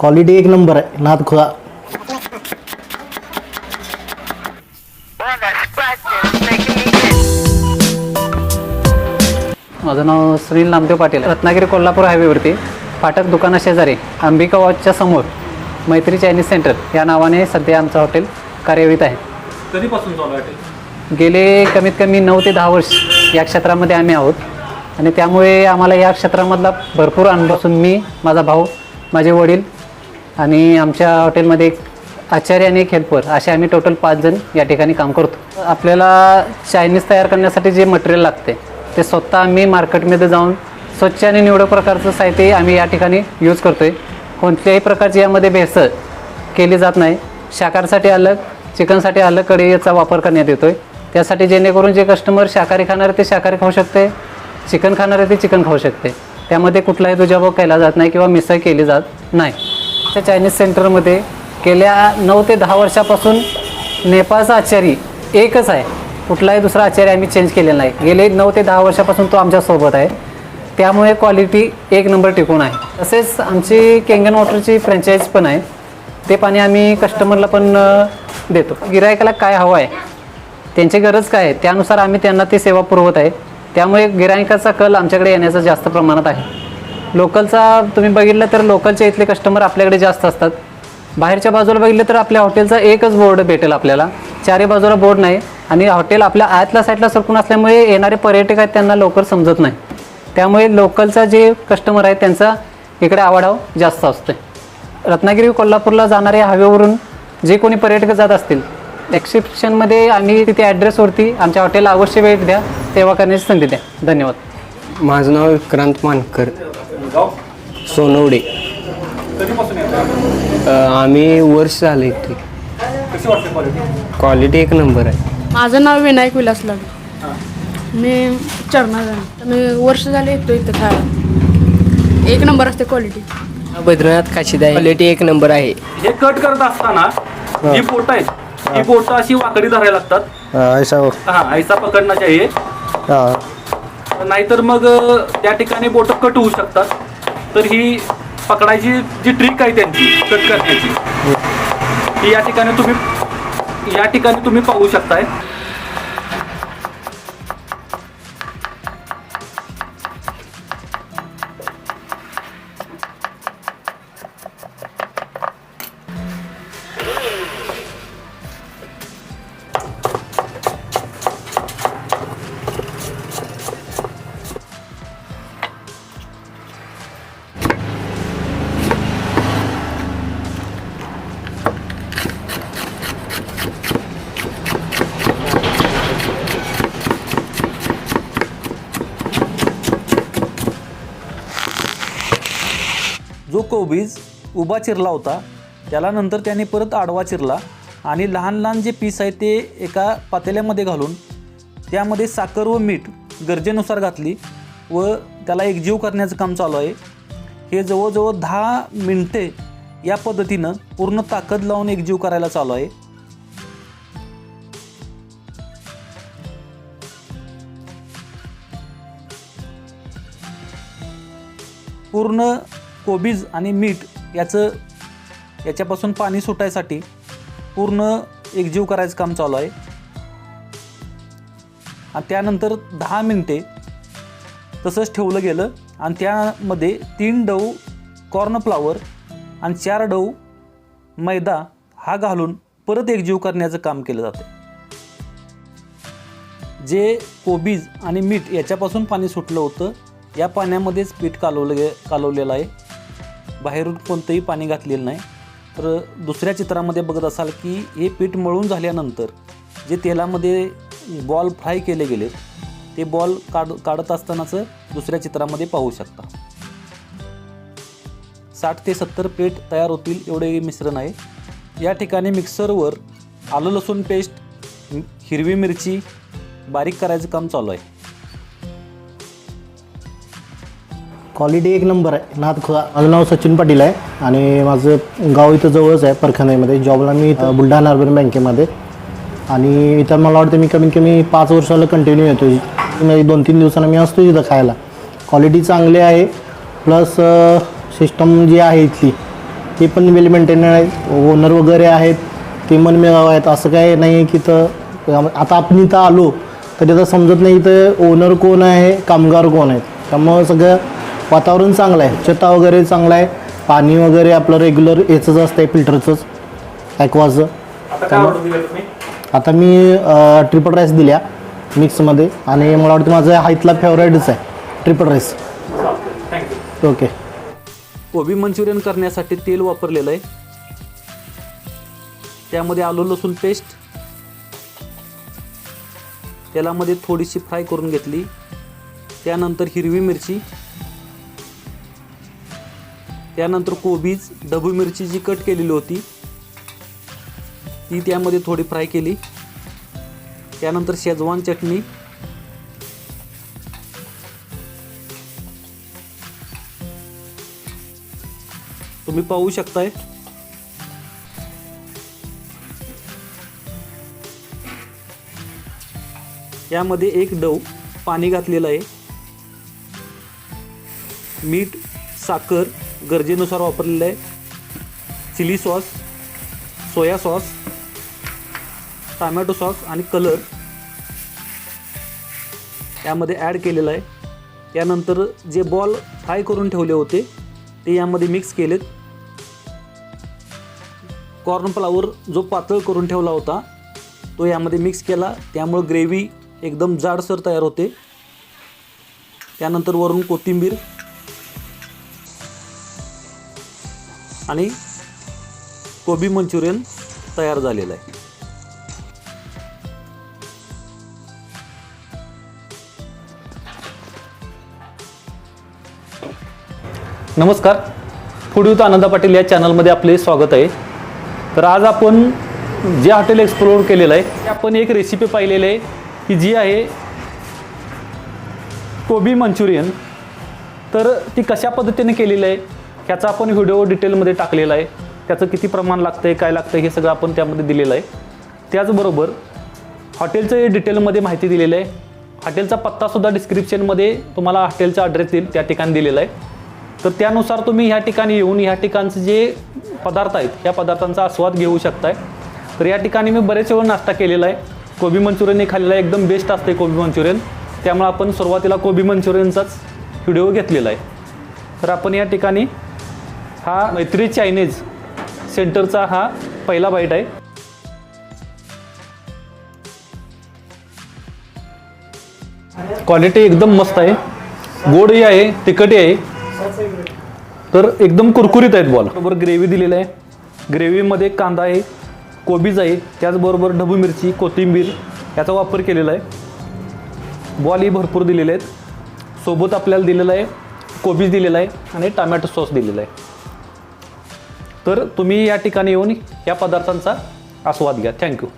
Quality एक नंबर आहे. नाद खुदा. माझं नाव सुनील नामदेव पाटील. रत्नागिरी कोल्हापूर हायवेवरती फाटक दुकाना शेजारी अंबिका वॉचच्या समोर मैत्री चायनीज सेंटर या नावाने सध्या आमचं हॉटेल कार्यरत आहे. कधीपासून चालू आहे हॉटेल? गेले कमीत कमी नऊ ते दहा वर्ष या क्षेत्रामध्ये आम्ही आहोत. आणि त्यामुळे आम्हाला या क्षेत्रामधला भरपूर अनुभव असून मी माझा भाऊ माझे वडील आणि आमच्या हॉटेलमध्ये एक आचार्य आणि एक हेल्पर असे आम्ही टोटल पाच जण या ठिकाणी काम करतो. आपल्याला चायनीज तयार करण्यासाठी जे मटेरियल लागते ते स्वतः आम्ही मार्केटमध्ये जाऊन स्वच्छ आणि निवडक प्रकारचं साहित्य आम्ही या ठिकाणी यूज करतो आहे कोणत्याही प्रकारची यामध्ये भेसळ केली जात नाही. शाकाहारसाठी अलग चिकनसाठी अलग कढईचा वापर करण्यात येतो आहे त्यासाठी जेणेकरून जे कस्टमर शाकाहारी खाणार ते शाकाहारी खाऊ शकते चिकन खाणार ते चिकन खाऊ शकते. त्यामध्ये कुठलाही दुजाभाव केला जात नाही किंवा मिसळ केली जात नाही. महाराष्ट्र चायनीज सेंटरमध्ये गेल्या नऊ ते दहा वर्षापासून नेपाळचा आचारी एकच आहे. कुठलाही दुसरा आचार्य आम्ही चेंज केलेला नाही. गेले नऊ ते दहा वर्षापासून तो आमच्यासोबत आहे. त्यामुळे क्वालिटी एक नंबर टिकून आहे. तसेच आमची केंगन वॉटरची फ्रँचाईज पण आहे. ते पाणी आम्ही कस्टमरला पण देतो. गिरायकाला काय हवं आहे त्यांची गरज काय आहे? त्यानुसार आम्ही त्यांना ती सेवा पुरवत आहे. त्यामुळे गिरायकाचा कल आमच्याकडे येण्याचा जास्त प्रमाणात आहे. लोकलचा तुम्ही बघितलं तर लोकलच्या इथले कस्टमर आपल्याकडे जास्त असतात. बाहेरच्या बाजूला बघितलं तर आपल्या हॉटेलचा एकच बोर्ड भेटेल आपल्याला. चारी बाजूला बोर्ड नाही. आणि हॉटेल आपल्या आतल्या साईडला सरकून असल्यामुळे येणारे पर्यटक आहेत त्यांना लवकर समजत नाही. त्यामुळे लोकलचा जे कस्टमर आहे त्यांचा इकडे आवडाव जास्त असतो रत्नागिरी कोल्हापूरला जाणाऱ्या हायवेवरून जे कोणी पर्यटक जात असतील एक्सेप्शनमध्ये आम्ही तिथे ॲड्रेसवरती आमच्या हॉटेलला अवश्य भेट द्या. सेवा करण्याची संधी द्या. धन्यवाद. माझं नाव विक्रांत मानकर. गाव? सोनवडे. कधीपासून येतो अ, आम्ही वर्ष झालं इथे. कशी वाटते क्वालिटी क्वालिटी एक नंबर आहे. माझं नाव विनायक विलास लाड. मी चरणा मी वर्ष झाले येतो इथं खायला एक नंबर असते क्वालिटी बद्रीनाथ काशीदा क्वालिटी एक नंबर आहे. हे कट करत असताना जी बोट आहेत ही. बोट अशी वाकडी धरायला लागतात. ऐसा हा. ऐसा पकडणं चाहिए हा. नाहीतर मग त्या ठिकाणी बोट कट होऊ शकतात. तर ही पकडायची जी ट्रिक आहे त्यांची कट करण्याची ही या ठिकाणी तुम्ही या ठिकाणी तुम्ही पाहू शकताय. जो कोबीज उभा चिरला होता त्याला नंतर त्याने परत आडवा चिरला आणि लहान लहान जे पीस आहे ते एका पातेल्यामध्ये घालून त्यामध्ये साखर व मीठ गरजेनुसार घातली व त्याला एकजीव करण्याचं काम चालू आहे. हे जवळजवळ दहा मिनटे या पद्धतीनं पूर्ण ताकद लावून एकजीव करायला चालू आहे. पूर्ण कोबीज आणि मीठ याचं याच्यापासून पाणी सुटायसाठी पूर्ण एकजीव करायचं काम चालू आहे. आणि त्यानंतर दहा मिनटे तसंच ठेवलं गेलं आणि त्यामध्ये तीन डव कॉर्नफ्लावर आणि चार डव मैदा हा घालून परत एकजीव करण्याचं काम केलं जातं. जे कोबीज आणि मीठ याच्यापासून पाणी सुटलं होतं या पाण्यामध्येच पीठ कालवलं गे कालवलेलं आहे. बाहेरून कोणतंही पाणी घातलेलं नाही. तर दुसऱ्या चित्रामध्ये बघत असाल की हे पीठ मळून झाल्यानंतर जे तेलामध्ये बॉल फ्राय केले गेले ते बॉल काढ काढत असतानाचं दुसऱ्या चित्रामध्ये पाहू शकता. साठ ते सत्तर पेट तयार होतील एवढे हे मिश्रण आहे. या ठिकाणी मिक्सरवर आलं लसूण पेस्ट हिरवी मिरची बारीक करायचं काम चालू आहे. क्वालिटी एक नंबर आहे. नाद खुदा माझं नाव सचिन पाटील आहे आणि माझं गाव इथं जवळच आहे परखान्यामध्ये जॉबला मी इथं बुलढाणा अर्बन बँकेमध्ये आणि इथं मला वाटतं मी कमीत कमी पाच वर्षाला कंटिन्यू येतो म्हणजे दोन तीन दिवसांना मी असतो इथं खायला. क्वालिटी चांगली आहे. प्लस सिस्टम जी आहे इथली ते पण वेल मेंटेन आहे. ओनर वगैरे आहेत ते मन मिळावं आहेत. असं काय नाही आहे की तर आता आपण इथं आलो तर आता समजत नाही इथं ओनर कोण आहे कामगार कोण आहेत. त्यामुळं सगळं वातावरण चांगलं आहे. स्वच्छता वगैरे चांगलं आहे. पाणी वगैरे आपलं रेग्युलर याचंच असतं आहे फिल्टरचंच ॲक्वाचं आता मी ट्रिपल राईस दिल्या मिक्समध्ये आणि मला वाटतं माझं हा इथला फेवरेटच आहे ट्रिपल राईस ओके कोबी मंचुरियन करण्यासाठी तेल वापरलेलं आहे. त्यामध्ये आलू लसूण पेस्ट तेलामध्ये थोडीशी फ्राय करून घेतली. त्यानंतर हिरवी मिरची. त्यानंतर कोबीज डबू मिरची जी कट केलेली होती ती त्यामध्ये थोडी फ्राय केली. त्यानंतर शेजवान चटणी. तुम्ही पाहू शकताय. यामध्ये एक डव पाणी घातलेलं आहे. मीठ साखर गरजेनुसार वापरलेलं आहे. Chilli sauce soya sauce tomato sauce आणि कलर यामध्ये ॲड केलेलं आहे. त्यानंतर जे बॉल फ्राय करून ठेवले होते ते यामध्ये मिक्स केलेत. कॉर्नफ्लावर जो पातळ करून ठेवला होता तो यामध्ये मिक्स केला. त्यामुळं ग्रेव्ही एकदम जाडसर तयार होते. त्यानंतर वरून कोथिंबीर आणि कोबी मंचुरियन तयार झालेलं आहे. नमस्कार. फूड विथ आनंदा पाटील या चॅनलमध्ये आपले स्वागत आहे. तर आज आपण जे हॉटेल एक्सप्लोअर केलेलं आहे ते आपण एक रेसिपी पाहिलेली आहे की जी आहे कोबी मंचुरियन. तर ती कशा पद्धतीने केलेलं आहे? ह्याचा आपण व्हिडिओ डिटेलमध्ये टाकलेला आहे. त्याचं किती प्रमाण लागतं आहे काय लागतं आहे हे सगळं आपण त्यामध्ये दिलेलं आहे. त्याचबरोबर हॉटेलचं डिटेलमध्ये माहिती दिलेलं आहे. हॉटेलचा पत्तासुद्धा डिस्क्रिप्शनमध्ये तुम्हाला हॉटेलचा ॲड्रेस देईल त्या ठिकाणी दिलेला आहे. तर त्यानुसार तुम्ही ह्या ठिकाणी येऊन ह्या ठिकाणचे जे पदार्थ आहेत ह्या पदार्थांचा आस्वाद घेऊ शकताय. तर या ठिकाणी मी बरेच वेळ नाश्ता केलेला आहे. कोबी मंचुरियन हे खाल्लेला आहे एकदम बेस्ट असते कोबी मंचुरियन. त्यामुळे आपण सुरुवातीला कोबी मंचुरियनचाच व्हिडिओ घेतलेला आहे. तर आपण या ठिकाणी हा मैत्री चायनीज सेंटरचा हा पहिला बाईट आहे. क्वालिटी एकदम मस्त आहे. गोडही आहे तिखटही आहे. तर एकदम कुरकुरीत आहेत बॉल. बरोबर ग्रेव्ही दिलेलं आहे. ग्रेव्हीमध्ये कांदा आहे कोबीज आहे त्याचबरोबर ढबू मिरची कोथिंबीर याचा वापर केलेला आहे. बॉलही भरपूर दिलेले आहेत. सोबत आपल्याला दिलेलं आहे कोबीज दिलेला आहे आणि टमॅटो सॉस दिलेला आहे. तर तुम्ही या ठिकाणी येऊन या पदार्थांचा आस्वाद घ्या. थँक्यू